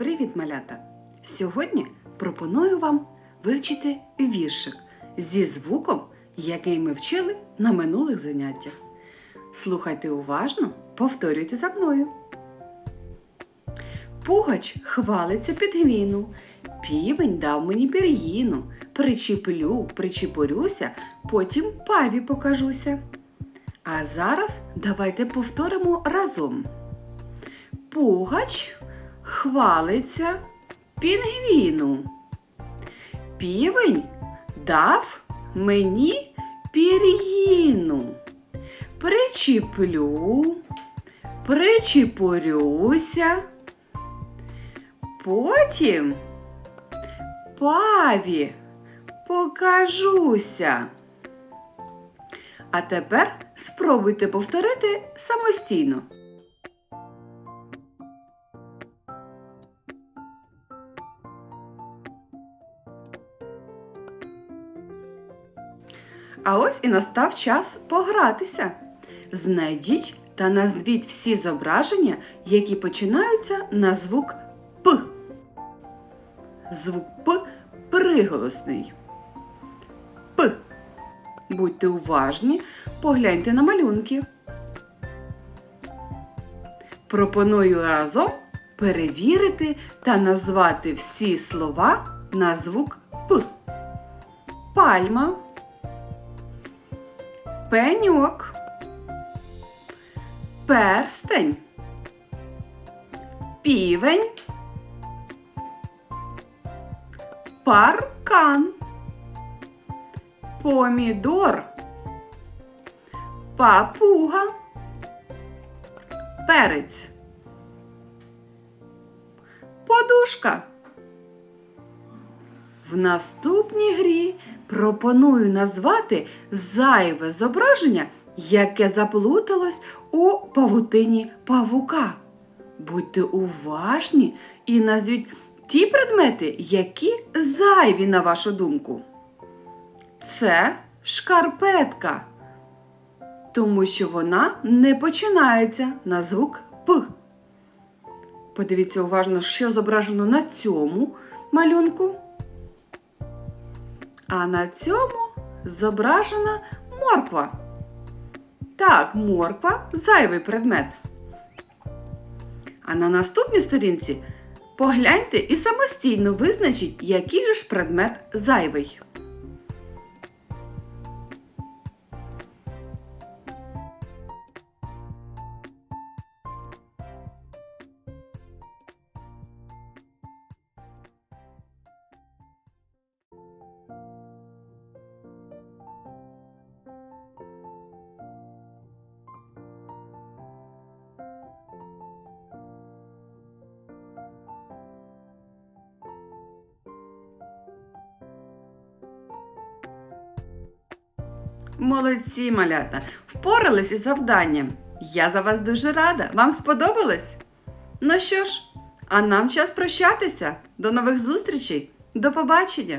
Привіт, малята! Сьогодні пропоную вам вивчити віршик зі звуком, який ми вчили на минулих заняттях. Слухайте уважно, повторюйте за мною. Пугач хвалиться під гвіну, півень дав мені пір'їну, причіплю, причіпорюся, потім паві покажуся. А зараз давайте повторимо разом. Пугач хвалиться пінгвіну. Півень дав мені пір'їну. Причіплю, причіпорюся. Потім паві покажуся. А тепер спробуйте повторити самостійно. А ось і настав час погратися. Знайдіть та назвіть всі зображення, які починаються на звук П. Звук П приголосний. П. Будьте уважні, погляньте на малюнки. Пропоную разом перевірити та назвати всі слова на звук П. Пальма, пеньок, перстень, півень, паркан, помідор, папуга, перець, подушка. В наступній грі пропоную назвати зайве зображення, яке заплуталось у павутині павука. Будьте уважні і назвіть ті предмети, які зайві, на вашу думку. Це шкарпетка, тому що вона не починається на звук П. Подивіться уважно, що зображено на цьому малюнку. А на цьому зображена морква. Так, морква зайвий предмет. А на наступній сторінці погляньте і самостійно визначіть, який же ж предмет зайвий. Молодці, малята! Впорались із завданням. Я за вас дуже рада. Вам сподобалось? Ну що ж, а нам час прощатися. До нових зустрічей. До побачення!